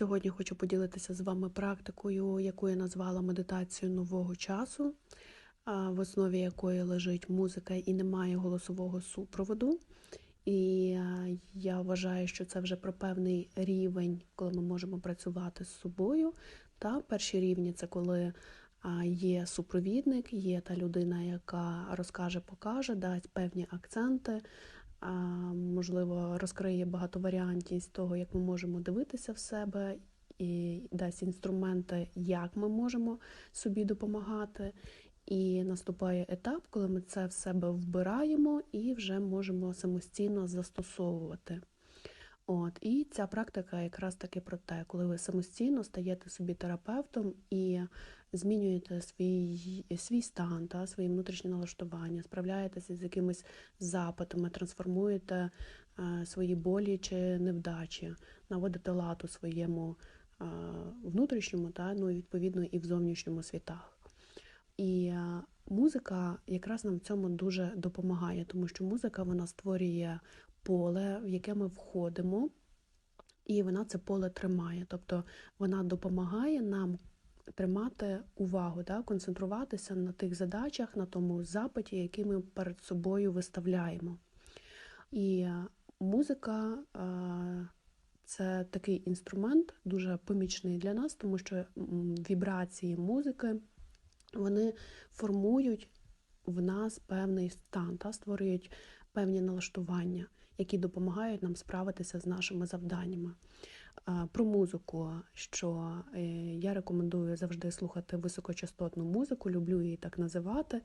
Сьогодні хочу поділитися з вами практикою, яку я назвала медитацією нового часу, в основі якої лежить музика і немає голосового супроводу. І я вважаю, що це вже про певний рівень, коли ми можемо працювати з собою. Та перші рівні це коли є супровідник, є та людина, яка розкаже, покаже, дасть певні акценти. Можливо, розкриє багатоваріантність того, як ми можемо дивитися в себе, і дасть інструменти, як ми можемо собі допомагати. І наступає етап, коли ми це в себе вбираємо і вже можемо самостійно застосовувати. От, І ця практика якраз таки про те, коли ви самостійно стаєте собі терапевтом і змінюєте свій свій стан, та, свої внутрішні налаштування, справляєтеся з якимись запитами, трансформуєте е, свої болі чи невдачі, наводите лад у своєму е, внутрішньому, та, ну відповідно і в зовнішньому світах. І е, музика якраз нам в цьому дуже допомагає, тому що музика вона створює поле, в яке ми входимо, і вона це поле тримає. Тобто вона допомагає нам тримати увагу, да, концентруватися на тих задачах, на тому запиті, який ми перед собою виставляємо. І музика е, це такий інструмент, дуже помічний для нас, тому що вібрації музики вони формують в нас певний стан та створюють певні налаштування, які допомагають нам справитися з нашими завданнями. Про музику, що е, я рекомендую завжди слухати високочастотну музику, люблю її так називати,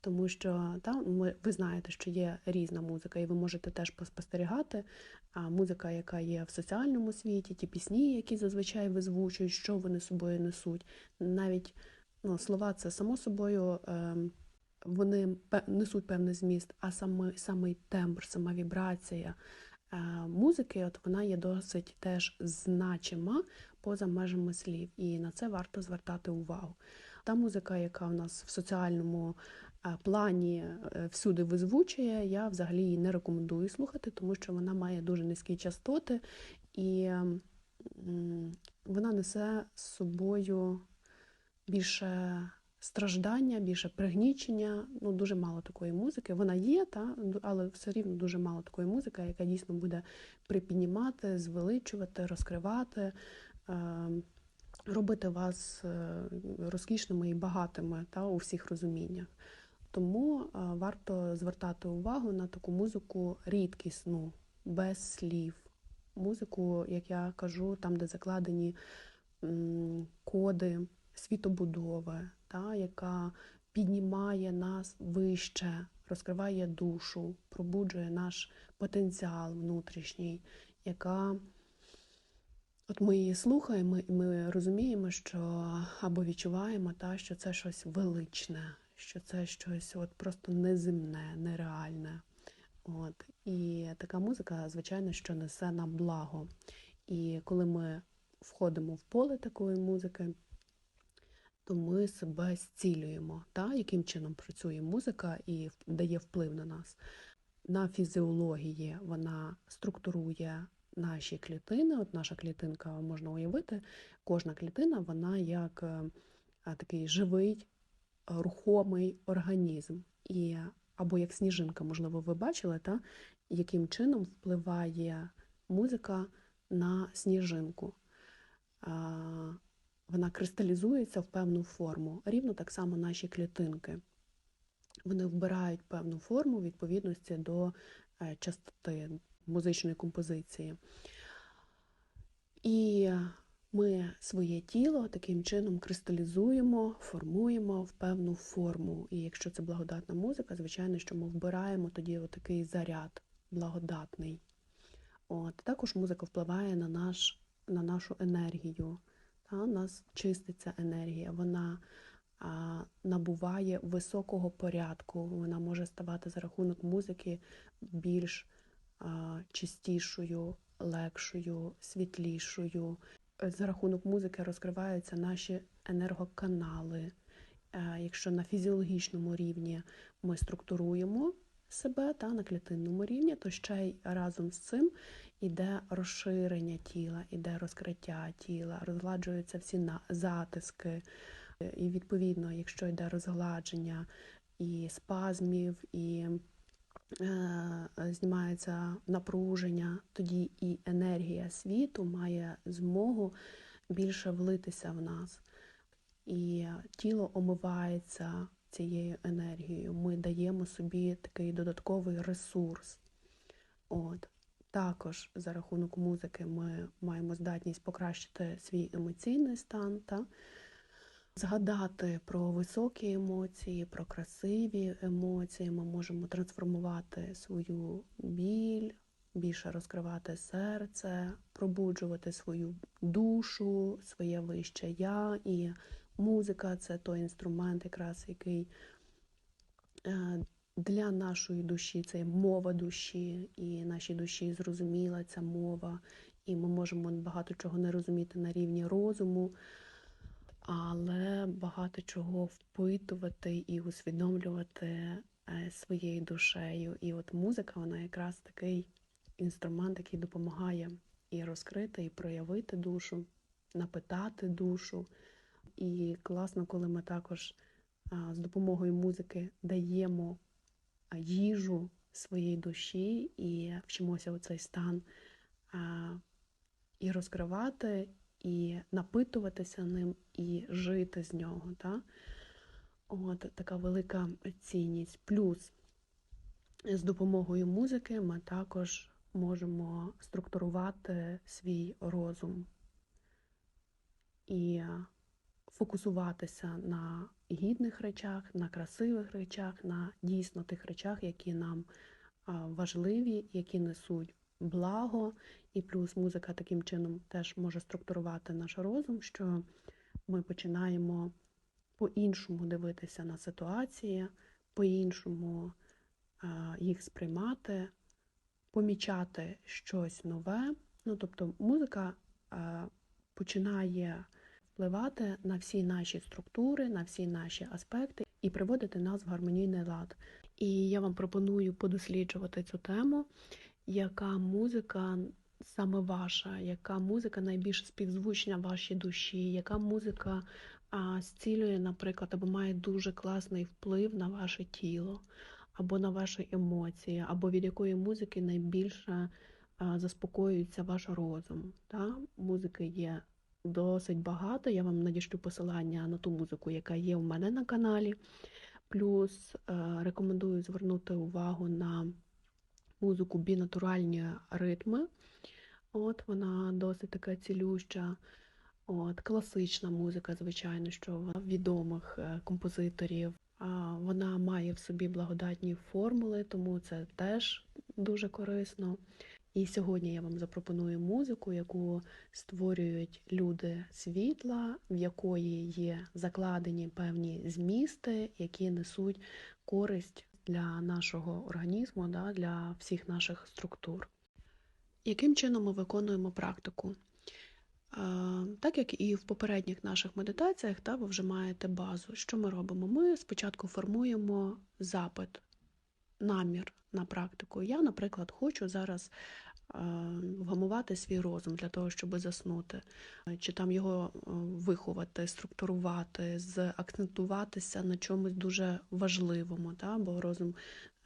тому що там ви знаєте, що є різна музика, і ви можете теж поспостерігати. А музика, яка є в соціальному світі, ті пісні, які зазвичай визвучують, що вони собою несуть, навіть ну, слова це само собою. Ем, вони несуть певний зміст, а саме самий тембр, сама вібрація е, музики, от вона є досить теж значима поза межами слів, і на це варто звертати увагу. Та музика, яка в нас в соціальному е, плані е, всюди визвучує, я взагалі її не рекомендую слухати, тому що вона має дуже низькі частоти, і вона несе з собою більше страждання, більше пригнічення. Ну, дуже мало такої музики. Вона є, та, але все рівно дуже мало такої музики, яка дійсно буде припіднімати, звеличувати, розкривати. Е, робити вас е, розкішними і багатими та, у всіх розуміннях. Тому е, варто звертати увагу на таку музику рідкісну, без слів. Музику, як я кажу, там, де закладені коди, світобудови, та, яка піднімає нас вище, розкриває душу, пробуджує наш потенціал внутрішній, яка от ми її слухаємо, і ми розуміємо, що або відчуваємо, та, що це щось величне, що це щось от просто неземне, нереальне. От. І така музика, звичайно, що несе нам благо. І коли ми входимо в поле такої музики, то ми себе зцілюємо, та, яким чином працює музика і дає вплив на нас. На фізіології вона структурує наші клітини. От наша клітинка можна уявити, кожна клітина вона як е, такий живий, рухомий організм. І або як сніжинка, можливо, ви бачили, та, яким чином впливає музика на сніжинку вона кристалізується в певну форму. Рівно так само наші клітинки. Вони вбирають певну форму відповідності до е, частоти музичної композиції. І ми своє тіло таким чином кристалізуємо, формуємо в певну форму. І якщо це благодатна музика, звичайно, що ми вбираємо тоді отакий заряд благодатний. От. Також музика впливає на, наш, на нашу енергію. Та, у нас чиститься енергія, вона а, набуває високого порядку, вона може ставати за рахунок музики більш а, чистішою, легшою, світлішою. За рахунок музики розкриваються наші енергоканали. Якщо на фізіологічному рівні ми структуруємо себе та на клітинному рівні, то ще й разом з цим іде розширення тіла, іде розкриття тіла, розгладжуються всі затиски. І відповідно, якщо йде розгладження і спазмів, і е, знімається напруження, тоді і енергія світу має змогу більше влитися в нас. І тіло омивається цією енергією. Ми даємо собі такий додатковий ресурс. От. Також за рахунок музики ми маємо здатність покращити свій емоційний стан та згадати про високі емоції, про красиві емоції. Ми можемо трансформувати свою біль, більше розкривати серце, пробуджувати свою душу, своє вище я. І музика це той інструмент, якраз який е, для нашої душі це мова душі, і нашій душі зрозуміла ця мова, і ми можемо багато чого не розуміти на рівні розуму, але багато чого впитувати і усвідомлювати е, своєю душею. І от музика, вона якраз такий інструмент, який допомагає і розкрити, і проявити душу, напитати душу. І класно, коли ми також з допомогою музики даємо їжу своїй душі і вчимося у цей стан і розкривати, і напитуватися ним, і жити з нього. Та? От така велика цінність. Плюс з допомогою музики ми також можемо структурувати свій розум і фокусуватися на гідних речах, на красивих речах, на дійсно тих речах, які нам важливі, які несуть благо. І плюс музика таким чином теж може структурувати наш розум, що ми починаємо по-іншому дивитися на ситуації, по-іншому їх сприймати, помічати щось нове. Ну, тобто музика починає впливати на всі наші структури, на всі наші аспекти і приводити нас в гармонійний лад. І я вам пропоную подосліджувати цю тему, яка музика саме ваша, яка музика найбільш співзвучна вашій душі, яка музика а, зцілює, наприклад, або має дуже класний вплив на ваше тіло, або на ваші емоції, або від якої музики найбільше заспокоюється ваш розум. Та? Музики є досить багато. Я вам надішлю посилання на ту музику, яка є у мене на каналі. Плюс е, рекомендую звернути увагу на музику бінатуральні ритми. От Вона досить така цілюща. От, Класична музика, звичайно, що вона відомих е, композиторів. Вона має в собі благодатні формули, тому це теж дуже корисно. І сьогодні я вам запропоную музику, яку створюють люди світла, в якої є закладені певні змісти, які несуть користь для нашого організму, да, для всіх наших структур. Яким чином ми виконуємо практику? Так як і в попередніх наших медитаціях, та, ви вже маєте базу. Що ми робимо? Ми спочатку формуємо запит, намір на практику. Я, наприклад, хочу зараз вгамувати свій розум для того, щоб заснути, чи там його виховати, структурувати, заакцентуватися на чомусь дуже важливому. Та? Бо розум,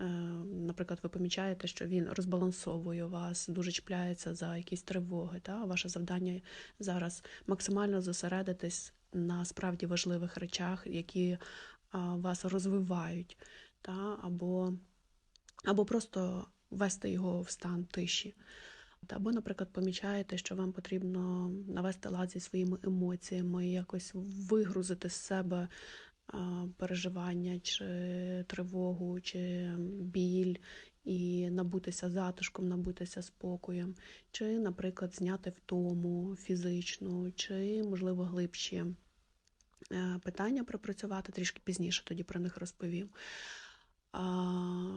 е, наприклад, ви помічаєте, що він розбалансовує вас, дуже чіпляється за якісь тривоги. Та? Ваше завдання зараз максимально зосередитись на справді важливих речах, які вас розвивають, та? або, або просто ввести його в стан тиші. Або, наприклад, помічаєте, що вам потрібно навести лад зі своїми емоціями, якось вигрузити з себе переживання, чи тривогу, чи біль, і набутися затишком, набутися спокоєм, чи, наприклад, зняти втому фізичну, чи, можливо, глибші е, питання пропрацювати трішки пізніше, тоді про них розповім.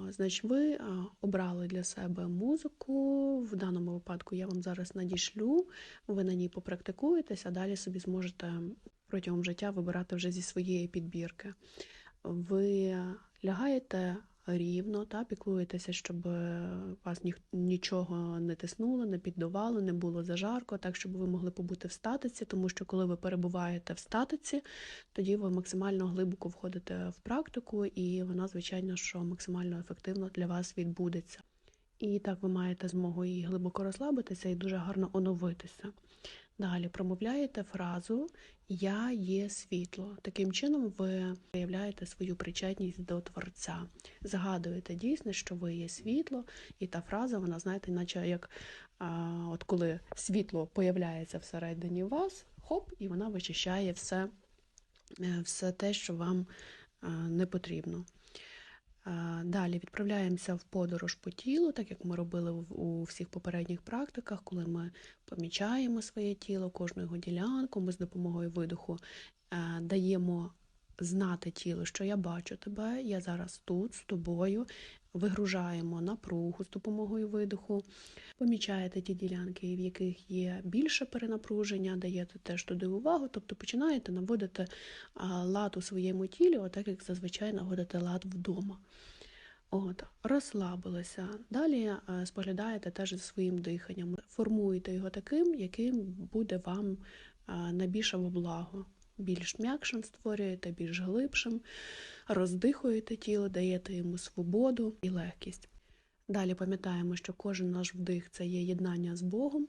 Значить, ви обрали для себе музику. В даному випадку я вам зараз надішлю, ви на ній попрактикуєтесь, а далі собі зможете протягом життя вибирати вже зі своєї підбірки. Ви лягаєте рівно, та піклуєтеся, щоб е, вас ніх, нічого не тиснуло, не піддувало, не було зажарко, так щоб ви могли побути в статиці, тому що коли ви перебуваєте в статиці, тоді ви максимально глибоко входите в практику, і вона, звичайно, що максимально ефективно для вас відбудеться. І так ви маєте змогу і глибоко розслабитися і дуже гарно оновитися. Далі промовляєте фразу Я є світло. Таким чином ви виявляєте свою причетність до Творця. Згадуєте дійсно, що ви є світло, і та фраза, вона, знаєте, наче як а, от коли світло появляється всередині вас, хоп, і вона вичищає все, е, все те, що вам а, не потрібно. Далі відправляємося в подорож по тілу, так як ми робили у всіх попередніх практиках, коли ми помічаємо своє тіло, кожну його ділянку, ми з допомогою видоху е, даємо знати тілу, що я бачу тебе, я зараз тут з тобою. Вигружаємо напругу з допомогою видоху, помічаєте ті ділянки, в яких є більше перенапруження, даєте теж туди увагу, тобто починаєте наводити лад у своєму тілі, отак як зазвичай наводите лад вдома. От, Розслабилися. Далі споглядаєте теж за своїм диханням. Формуєте його таким, яким буде вам найбільше во благо більш м'якшим створюєте, більш глибшим, роздихуєте тіло, даєте йому свободу і легкість. Далі пам'ятаємо, що кожен наш вдих це є єднання з Богом,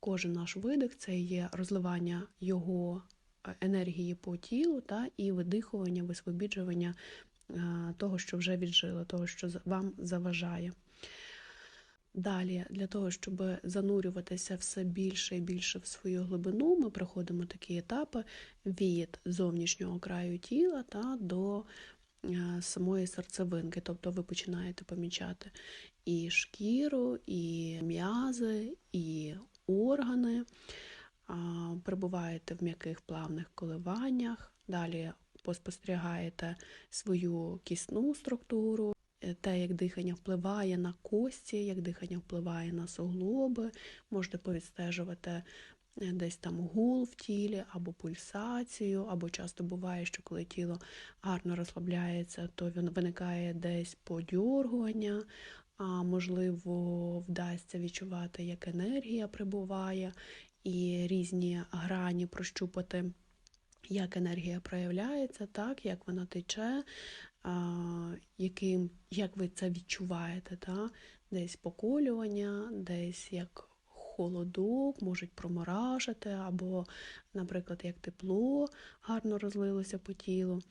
кожен наш видих це є розливання Його е, енергії по тілу та і видихування, висвобіджування е, того, що вже віджило, того, що вам заважає. Далі, для того, щоб занурюватися все більше і більше в свою глибину, ми проходимо такі етапи від зовнішнього краю тіла та до е, самої серцевинки. Тобто ви починаєте помічати і шкіру, і м'язи, і органи, перебуваєте в м'яких плавних коливаннях, далі поспостерігаєте свою кісну структуру. Е, те, як дихання впливає на кості, як дихання впливає на суглоби, можете повідстежувати е, десь там гул в тілі, або пульсацію, або часто буває, що коли тіло гарно розслабляється, то виникає десь подьоргування, а можливо, вдасться відчувати, як енергія прибуває, і різні грані прощупати. Як енергія проявляється, так, як вона тече, яким, як ви це відчуваєте, та? десь поколювання, десь як холодок, можуть проморажити, або, наприклад, як тепло гарно розлилося по тілу.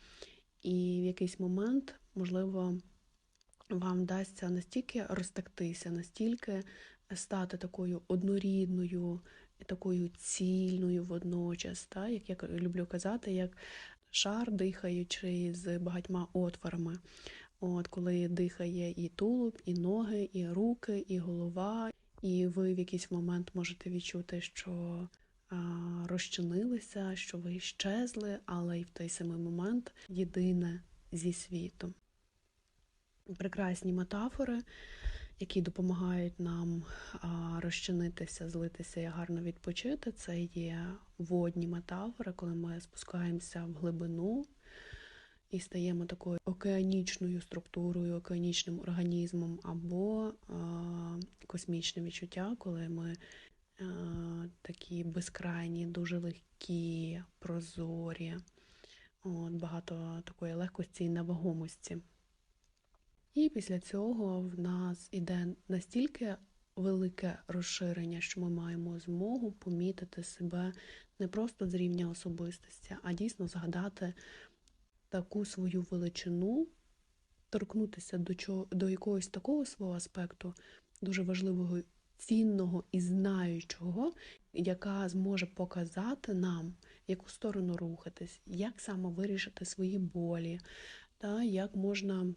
І в якийсь момент, можливо, вам вдасться настільки розтактися, настільки стати такою однорідною, такою цільною водночас, та, як я люблю казати, як шар, дихаючи з багатьма отворами. От Коли дихає і тулуб, і ноги, і руки, і голова, і ви в якийсь момент можете відчути, що розчинилися, що ви щезли, але й в той самий момент єдине зі світом. Прекрасні метафори які допомагають нам розчинитися, злитися і гарно відпочити. Це є водні метафори, коли ми спускаємося в глибину і стаємо такою океанічною структурою, океанічним організмом, або космічне відчуття, коли ми такі безкрайні, дуже легкі, прозорі, От, багато такої легкості і невагомості. І після цього в нас іде настільки велике розширення, що ми маємо змогу помітити себе не просто з рівня особистості, а дійсно згадати таку свою величину, торкнутися до чого, до якогось такого свого аспекту, дуже важливого, цінного і знаючого, яка зможе показати нам, яку сторону рухатись, як саме вирішити свої болі та як можна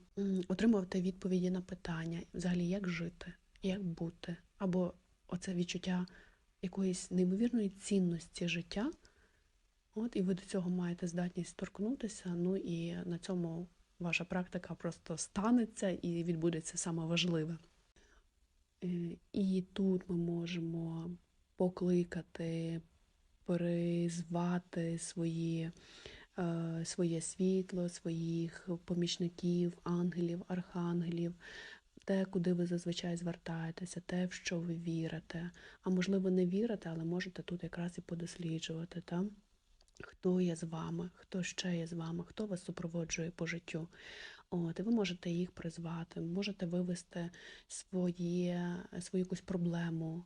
отримувати відповіді на питання, взагалі, як жити, як бути, або оце відчуття якоїсь неймовірної цінності життя. От, І ви до цього маєте здатність торкнутися, ну і на цьому ваша практика просто станеться і відбудеться саме важливе. Е, і тут ми можемо покликати, призвати свої своє світло, своїх помічників, ангелів, архангелів, те, куди ви зазвичай звертаєтеся, те, в що ви вірите. А можливо, не вірите, але можете тут якраз і подосліджувати. Та? Хто є з вами, хто ще є з вами, хто вас супроводжує по життю. От, і ви можете їх призвати, можете вивести своє, свою якусь проблему,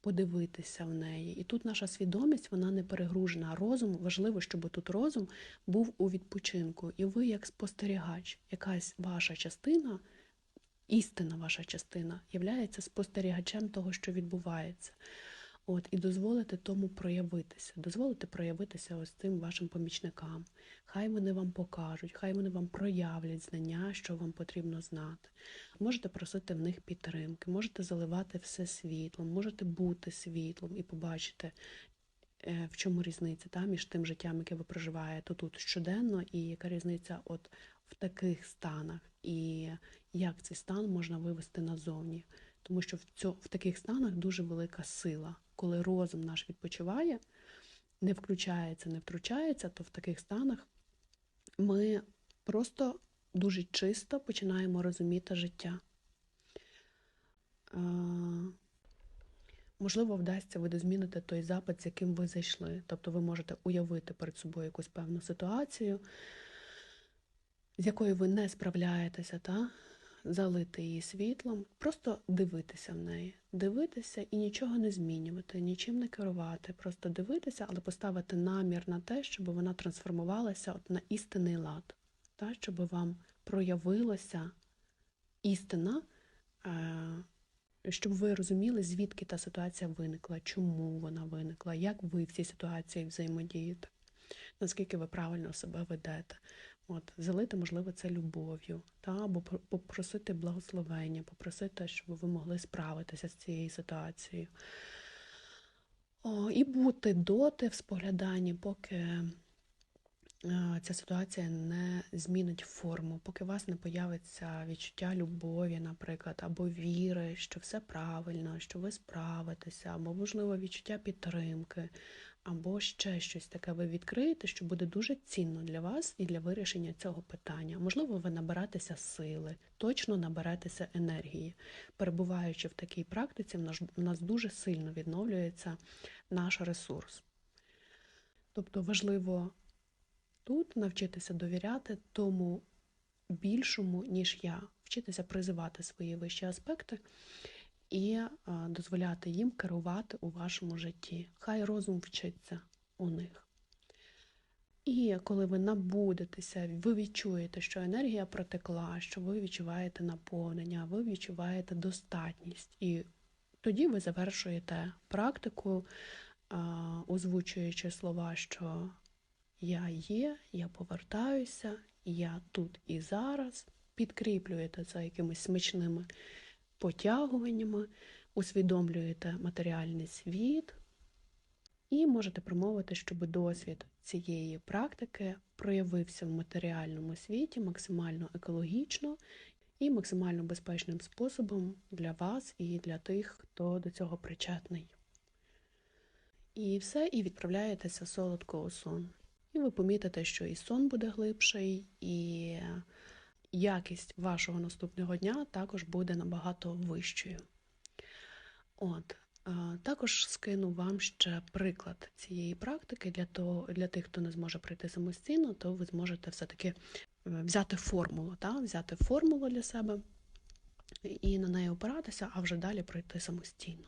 подивитися в неї. І тут наша свідомість вона не перегружена. Розум важливо, щоб тут розум був у відпочинку. І ви, як спостерігач, якась ваша частина, істина ваша частина, являється спостерігачем того, що відбувається. От, І дозволити тому проявитися, дозволити проявитися ось цим вашим помічникам. Хай вони вам покажуть, хай вони вам проявлять знання, що вам потрібно знати. Можете просити в них підтримки, можете заливати все світлом, можете бути світлом і побачити, е, в чому різниця та, між тим життям, яке ви проживаєте тут щоденно, і яка різниця от в таких станах, і як цей стан можна вивести назовні. Тому що в, цьо, в таких станах дуже велика сила. Коли розум наш відпочиває, не включається, не втручається, то в таких станах ми просто дуже чисто починаємо розуміти життя. Можливо, вдасться видозмінити той запит, з яким ви зайшли. Тобто ви можете уявити перед собою якусь певну ситуацію, з якою ви не справляєтеся, та? Залити її світлом, просто дивитися в неї, дивитися і нічого не змінювати, нічим не керувати, просто дивитися, але поставити намір на те, щоб вона трансформувалася от на істинний лад, та? щоб вам проявилася істина, е, щоб ви розуміли, звідки та ситуація виникла, чому вона виникла, як ви в цій ситуації взаємодієте, наскільки ви правильно себе ведете. От, Залити, можливо, це любов'ю, та, або попросити благословення, попросити, щоб ви могли справитися з цією ситуацією. О, І бути доти в спогляданні, поки е, ця ситуація не змінить форму, поки у вас не появиться відчуття любові, наприклад, або віри, що все правильно, що ви справитеся, або, можливо, відчуття підтримки, або ще щось таке ви відкриєте, що буде дуже цінно для вас і для вирішення цього питання. Можливо, ви наберетеся сили, точно наберетеся енергії. Перебуваючи в такій практиці, в нас дуже сильно відновлюється наш ресурс. Тобто важливо тут навчитися довіряти тому більшому, ніж я, вчитися призивати свої вищі аспекти і дозволяти їм керувати у вашому житті. Хай розум вчиться у них. І коли ви набудетеся, ви відчуєте, що енергія протекла, що ви відчуваєте наповнення, ви відчуваєте достатність. І тоді ви завершуєте практику, озвучуючи слова, що я є, я повертаюся, я тут і зараз, підкріплюєте це якимись смачними потягуваннями, усвідомлюєте матеріальний світ і можете промовити, щоб досвід цієї практики проявився в матеріальному світі максимально екологічно і максимально безпечним способом для вас і для тих, хто до цього причетний. І все, і відправляєтеся солодко у сон. І ви помітите, що і сон буде глибший, і якість вашого наступного дня також буде набагато вищою. От, також скину вам ще приклад цієї практики для того, для тих, хто не зможе прийти самостійно, то ви зможете все-таки е, взяти формулу, та? взяти формулу для себе і на неї опиратися, а вже далі пройти самостійно.